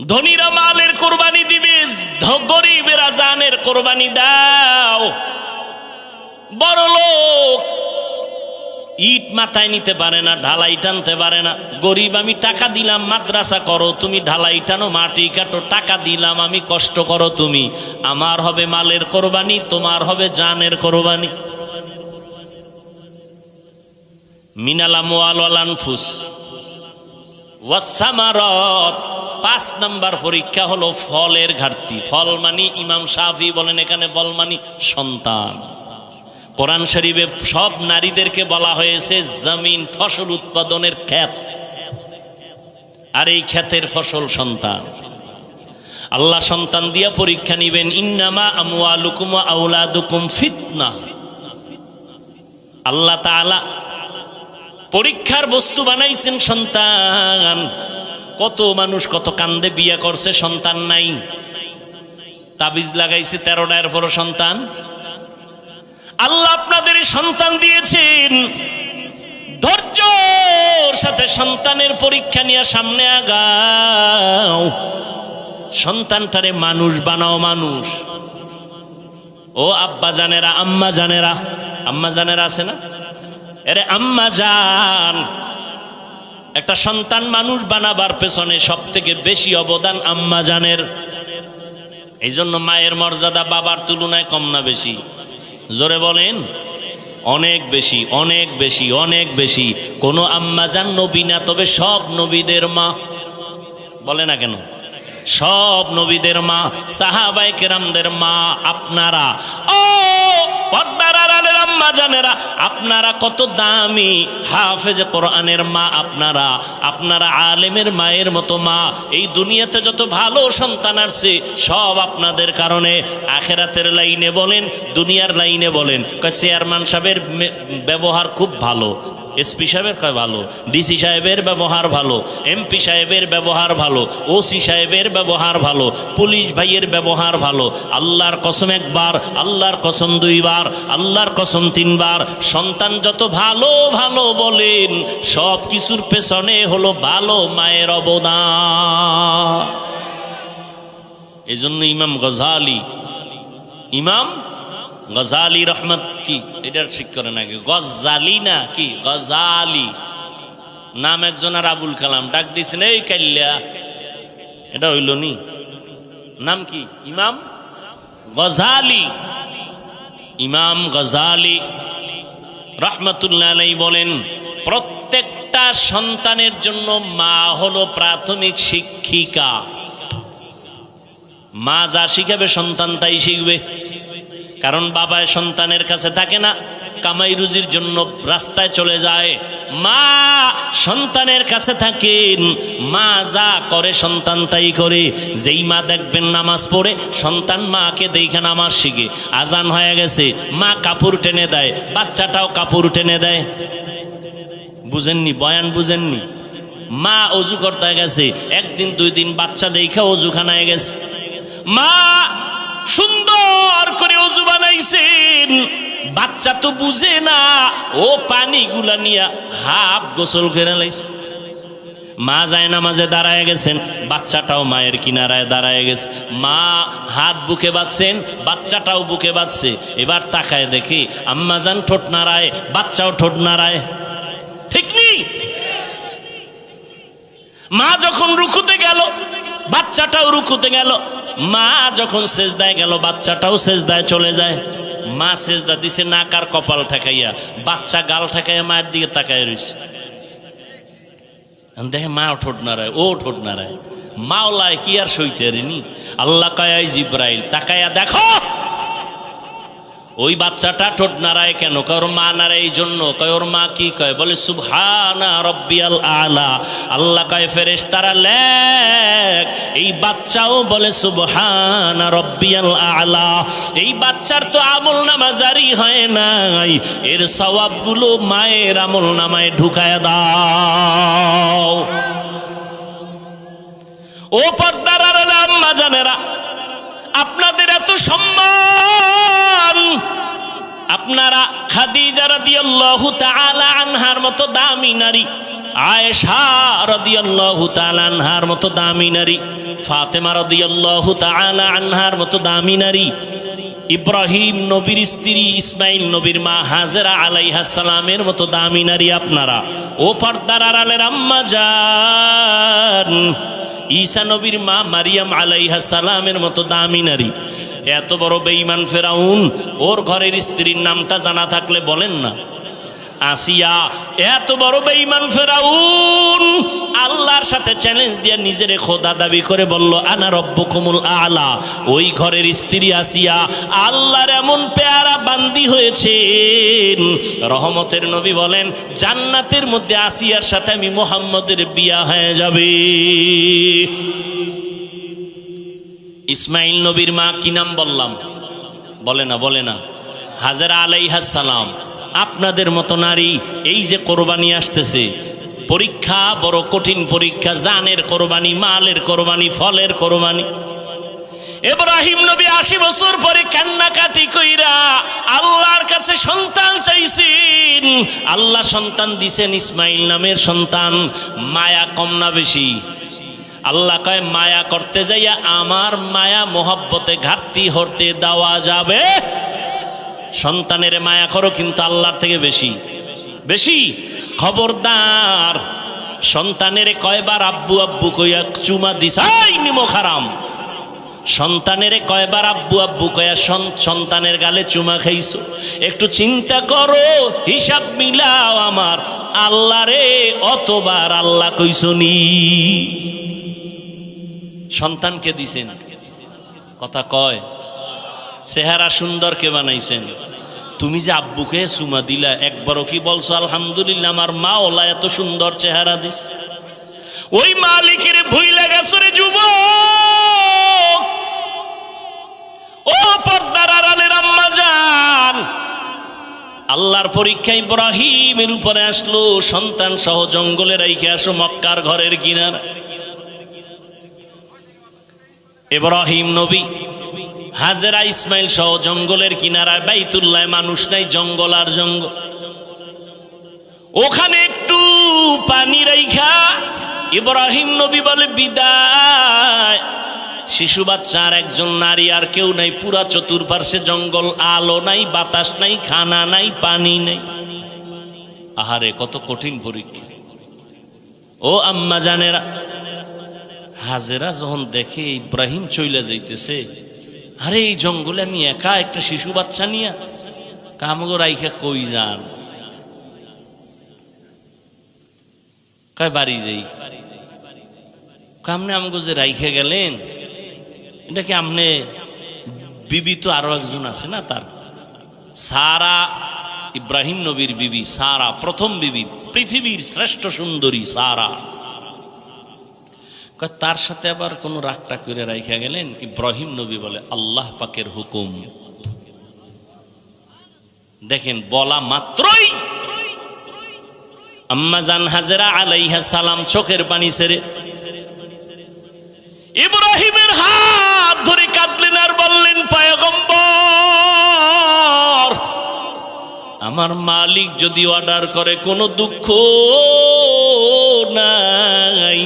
ধনীরা মালের কোরবানি দিবে গরিবেরা জানের কোরবানি দাও। বড় লোক ইট মাথায় নিতে পারে না, ঢালাই টানতে পারে না। গরিব, আমি টাকা দিলাম, মাদ্রাসা করো, তুমি ঢালাই টানো, মাটি কাটো, টাকা দিলাম, আমি কষ্ট করো তুমি। আমার হবে মালের কোরবানি, তোমার হবে জানের কোরবানি। মিনালাম ওয়ালানফুস। ওয়াসামারত পাঁচ নাম্বার পরীক্ষা হলো ফলের ঘাটতি। ফল মানি ইমাম শাফি বলেন এখানে, ফল মানি সন্তান। কোরআন শরীফে সব নারীদেরকে বলা হয়েছে জমিন ফসল উৎপাদনের ক্ষেত। আর এই ক্ষেতের ফসল সন্তান। আল্লাহ সন্তান দিয়া পরীক্ষা নিবেন, ইন্নামা আমওয়ালুকুম ওয়া আওলাদুকুম ফিতনা। আল্লাহ তাআলা পরীক্ষার বস্তু বানাইছেন সন্তান। কত মানুষ কত কান্দে বিয়ে করছে, সন্তান নাই। তাবিজ লাগাইছে তেরোটা এর পরও সন্তান। আল্লাহ আপনাদের সন্তান দিয়েছেন। ধৈর্যর সাথে সন্তানের পরীক্ষা নিয়ে সামনে আগাও। সন্তানটারে মানুষ বানাও মানুষ। ও আব্বা জানেরা, আম্মা জানেরা। আম্মা জানেরা আছে না? এরে আম্মা জান। একটা সন্তান মানুষ বানাবার পেছনে সব থেকে বেশি অবদান আম্মা জানের। এই জন্য মায়ের মর্যাদা বাবার তুলনায় কম না বেশি। জোরে বলেন, অনেক বেশি অনেক বেশি অনেক বেশি। কোনো আম্মা জান নবী না, তবে সব নবীদের মা। বলে না কেন? সব নবীদের মা সাহাবাই কেরামদের মা, আপনারা। ও আড়ালের আম্মা জানেরা, আপনারা কত দামি হাফেজ কোরআনের মা আপনারা আপনারা আলেমের মায়ের মতো মা, এই দুনিয়াতে যত ভালো সন্তান আসছে, সব আপনাদের কারণে আখেরাতের লাইনে বলেন, দুনিয়ার লাইনে বলেন। চেয়ারম্যান সাহেবের ব্যবহার খুব ভালো। এসপি সাহেবের কয় ভালো, ডিসি সাহেবের ব্যবহার ভালো, এমপি সাহেবের ব্যবহার ভালো, ওসি সাহেবের ব্যবহার ভালো, পুলিশ ভাইয়ের ব্যবহার ভালো, আল্লাহর কসম একবার, আল্লাহর কসম দুইবার, আল্লাহর কসম তিনবার, সন্তান যত ভালো ভালো বলেন, সব কিছুর পেছনে হলো ভালো মায়ের অবদান। এই জন্য ইমাম গজালি, ইমাম গজালি রহমত কি? এটার ঠিক করে নাকি গজালি না কি? গজালি। নাম একজন আর আবুল কালাম। ডাক দিয়েছেন, এই কাল্লা এটা হইল নি? নাম কি? ইমাম? গজালি। ইমাম গজালি রহমতুল্লাহ বলেন, প্রত্যেকটা সন্তানের জন্য মা হলো প্রাথমিক শিক্ষিকা। মা যা শিখাবে সন্তান তাই শিখবে। কারণ বাবা সন্তানের কাছে থাকে না, কামাই রুজির জন্য রাস্তায় চলে যায়। মা সন্তানের কাছে থাকেন, মা যা করে সন্তান তাই করে। যেই মা দেখবেন নামাজ পড়ে, সন্তান মাকে দেখে নামাজ শিখে। আজান হয়ে গেছে, মা কাপড় টেনে দেয়, বাচ্চাটাও কাপড় টেনে দেয়। বুঝেননি? বয়ান বুঝেননি? মা অজু করতে গেছে, একদিন দুই দিন বাচ্চা দেখে অজুখানায় গেছে। মা সুন্দর বাচ্চা তো বুঝে না। ও পানিগুলা নিয়া হাফ গোসল করে মা যায় নামাজে দাঁড়ায় গেছেন, বাচ্চাটাও মায়ের কিনারায় দাঁড়ায় গেছে। মা হাত বুকে বাঁধছেন, বাচ্চাটাও বুকে বাঁধছে। এবার তাকায় দেখি আম্মা যান ঠোঁট নাড়ায়, বাচ্চাও ঠোঁট নাড়ায়। ঠিক নেই মা যখন রুকুতে গেল বাচ্চাটাও রুকুতে গেল। মা যখন সেজদায় গেল, বাচ্চাটাও সেজদায় চলে যায়। মা সেজদা দিছে নাকার কপাল ঠেকাইয়া, বাচ্চা গাল ঠেকাইয়া মায়ের দিকে তাকায় রয়েছে দেখে মা ঠোঁট নাড়ায়, ও ঠোঁট নাড়ায়। মাওলায় কি আর সইতে রেনি আল্লাহ কায় জিব্রাইল, তাকাইয়া দেখো। ওই বাচ্চাটা ঠোঁট নাড়ায় কেন? কয় ওর মা নাড়ায় এই জন্য। কয় ওর মা কি কয়? বলে, সুবহানা রব্বিয়াল আলা। আল্লাহ কয় ফেরেশ তারা লেখ, এই বাচ্চাও বলে, সুবহানা রব্বিয়াল আলা। এই বাচ্চার তো আমল নামা জারি হয় নাই। এর সওয়াবগুলো মায়ের আমল নামায় ঢুকায় দাও। ও পর্দার আম্মা জানেরা আপনাদের এত সম্মান। আপনারা খাদিজা রাদিয়াল্লাহু তাআলা আনহার মতো আয়েশা আনহার মতো দামি নারী আনহার মতো ইব্রাহিম নবীর ইসমাইল নবীর মা সালামের মতো আপনারা। ও পর্দার আড়ালের আম্মা যান ঈসা নবীর মা মারিয়াম আলাইহা সালামের মতো দামি নারী। এত বড় বেঈমান ফেরাউন, ওর ঘরের স্ত্রীর নামটা জানা থাকলে বলেন না। আসিয়া, এত বড় বেঈমান ফেরাউন। আল্লাহর সাথে চ্যালেঞ্জ দিয়ে নিজের খোদা দাবি করে বলল, আনা রব্বকুমুল আলা। ওই ঘরের স্ত্রী আসিয়া আল্লাহর এমন পেয়ারা বান্দি হয়েছে রহমতের নবী বলেন, জান্নাতের মধ্যে আসিয়ার সাথে আমি মোহাম্মদের বিয়া হয়ে যাবে। ইসমাইল নবীর মা কি নাম বললাম? বলে না বলে না। হাজারা আলাইহাস সালাম। আপনাদের মতো নারী, এই যে কোরবানি আসতেছে, পরীক্ষা বড় কঠিন পরীক্ষা, জানের কোরবানি, মালের কোরবানি, ফলের কোরবানি। এব্রাহিম নবী আশি বছর পরে কান্নাকাটি কইরা আল্লাহর কাছে সন্তান চাইছেন। আল্লাহ সন্তান দিছেন ইসমাইল নামের সন্তান, মায়া কম না বেশি। আল্লাহ কয়, মায়া করতে যাইয়া আমার মায়া, মোহব্বতে ঘাটতি হতে দেওয়া যাবে। সন্তানের মায়া করো কিন্তু আল্লাহর থেকে বেশি। বেশি? খবরদার। সন্তানের কয়বার আব্বু আব্বু কইয়া চুমা দিস নিমো সন্তানের কয়বার আব্বু আব্বু কয়া সন- সন্তানের গালে চুমা খাইছো। একটু চিন্তা করো, হিসাব মিলাও আমার। আল্লাহ রে, অতবার আল্লাহ কইসনি। সন্তানকে দিছেন। কথা কয় চেহারা সুন্দর কে বানাইছেন? তুমি যে আব্বুকে চুমা দিলা, একবারও কি বলছো, আলহামদুলিল্লাহ, আমার মা ওলা এত সুন্দর চেহারা দিস ওই মালিকের ভুইলা গেছো রে যুবক। ও পর্দার আড়ালের আম্মা যান আল্লাহর পরীক্ষা ইব্রাহিমের উপরে আসলো, সন্তান সহ জঙ্গলে রাইখে আসো, মক্কার ঘরের কিনারা। ইব্রাহিম নবী হাজেরা ইসমাইল সহ জঙ্গলের কিনারায় বাইতুল্লায় মানুষ নাই, জঙ্গল আর জঙ্গল। ওখানে একটু পানি রাইখা, ইব্রাহিম নবী বলে, বিদায়। শিশু বাচ্চার একজন নারী আর কেউ নাই, পুরা চতুর্পার্শ্বে জঙ্গল, আলো নাই, বাতাস নাই, খানা নাই, পানি নাই। আহারে, কত কঠিন পরীক্ষা। ও আম্মা জানেরা, হাজেরা যখন দেখে ইব্রাহিম চইলা যাইতেছে আরে, এই জঙ্গলে আমি একা একটা শিশু বাচ্চা নিয়া কামগো রাইখা কই যান? কয়, বাড়ি যাই। কামনে আমগো যে রাইখে গেলেন, এটা কি আমনে বিবি তো আরও একজন আছে না তার? সারা ইব্রাহিম নবীর বিবি, সারা প্রথম বিবি, পৃথিবীর শ্রেষ্ঠ সুন্দরী সারা। তার সাথে আবার কোনো রাগটা করে রাইখা গেলেন? ইব্রাহিম নবী বলে, আল্লাহ পাকের হুকুম। দেখেন, বলা মাত্রই আম্মা জান হাজেরা আলাইহা সালাম চোখের পানি ছেড়ে ইব্রাহিমের হাত ধরে কাঁদলেন আর বললেন, পায়গম্বর, আমার মালিক যদি অর্ডার করে, কোনো দুঃখ নাই।